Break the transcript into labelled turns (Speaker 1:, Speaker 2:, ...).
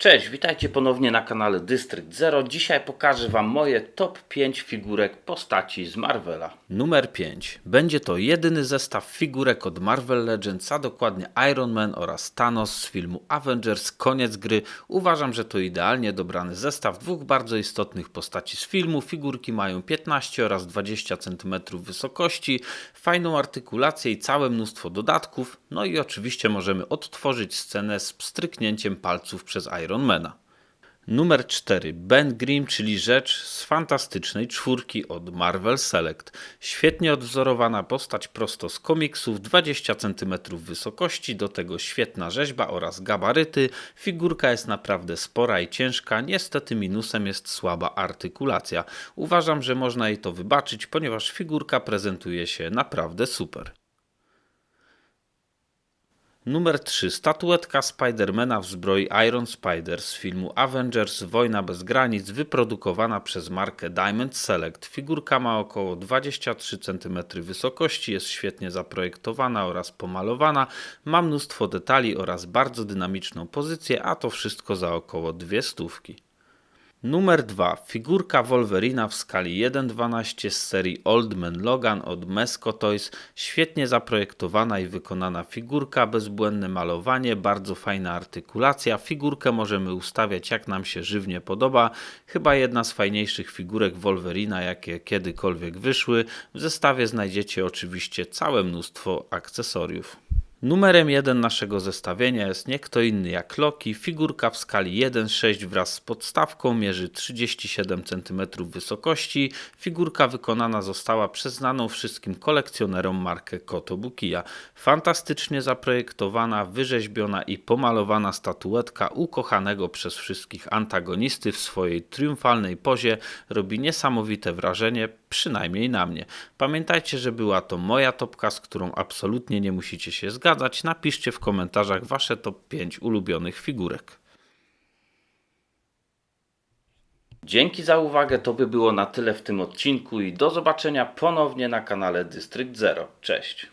Speaker 1: Cześć, witajcie ponownie na kanale District Zero. Dzisiaj pokażę Wam moje top 5 figurek postaci z Marvela. Numer 5. Będzie to jedyny zestaw figurek od Marvel Legends, a dokładnie Iron Man oraz Thanos z filmu Avengers. Koniec gry. Uważam, że to idealnie dobrany zestaw dwóch bardzo istotnych postaci z filmu. Figurki mają 15 oraz 20 cm wysokości, fajną artykulację i całe mnóstwo dodatków. No i oczywiście możemy odtworzyć scenę z pstryknięciem palców przez Ironmana. Numer 4. Ben Grimm, czyli rzecz z fantastycznej czwórki od Marvel Select. Świetnie odwzorowana postać prosto z komiksów, 20 cm wysokości, do tego świetna rzeźba oraz gabaryty. Figurka jest naprawdę spora i ciężka, niestety minusem jest słaba artykulacja. Uważam, że można jej to wybaczyć, ponieważ figurka prezentuje się naprawdę super. Numer 3. Statuetka Spidermana w zbroi Iron Spider z filmu Avengers Wojna bez granic, wyprodukowana przez markę Diamond Select. Figurka ma około 23 cm wysokości, jest świetnie zaprojektowana oraz pomalowana, ma mnóstwo detali oraz bardzo dynamiczną pozycję, a to wszystko za około dwie stówki. Numer 2. Figurka Wolverina w skali 1.12 z serii Old Man Logan od Mesco Toys. Świetnie zaprojektowana i wykonana figurka, bezbłędne malowanie, bardzo fajna artykulacja. Figurkę możemy ustawiać jak nam się żywnie podoba. Chyba jedna z fajniejszych figurek Wolverina, jakie kiedykolwiek wyszły. W zestawie znajdziecie oczywiście całe mnóstwo akcesoriów. Numerem 1 naszego zestawienia jest nie kto inny jak Loki. Figurka w skali 1.6 wraz z podstawką mierzy 37 cm wysokości. Figurka wykonana została przez znaną wszystkim kolekcjonerom markę Kotobukiya. Fantastycznie zaprojektowana, wyrzeźbiona i pomalowana statuetka ukochanego przez wszystkich antagonisty w swojej triumfalnej pozie robi niesamowite wrażenie, przynajmniej na mnie. Pamiętajcie, że była to moja topka, z którą absolutnie nie musicie się zgadzać. Napiszcie w komentarzach wasze top 5 ulubionych figurek. Dzięki za uwagę, to by było na tyle w tym odcinku i do zobaczenia ponownie na kanale District Zero. Cześć!